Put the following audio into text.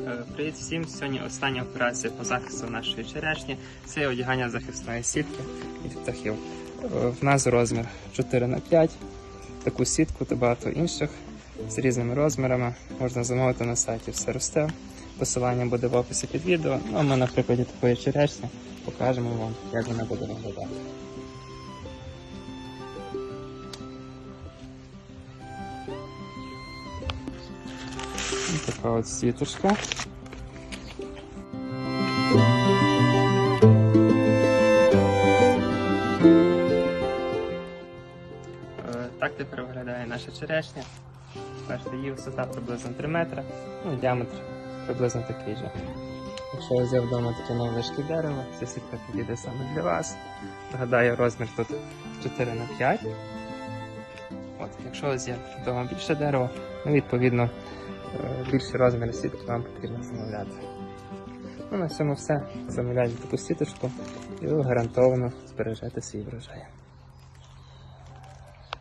Е, Привіт всім! Сьогодні остання операція по захисту нашої черешні. Це одягання захисної сітки від птахів. Е, В нас розмір 4 на 5 Таку сітку та багато інших з різними розмірами можна замовити на сайті все росте. Посилання буде в описі під відео. Ну а ми на прикладі такої черешні покажемо вам, як вона буде виглядати. Така от сіточка. Е, Так тепер виглядає наша черешня. Бачите, її висота приблизно 3 метри, ну діаметр приблизно такий же. Якщо я взяв вдома таке невеличке дерево, ця сітка підійде саме для вас. Нагадаю, розмір тут 4 на 5 От, якщо є вдома більше дерева, ну відповідно е, більші розміри сітки вам потрібно замовляти. Ну, на цьому все. Замовляйте таку сіточку і ви гарантовано збережете свій врожай.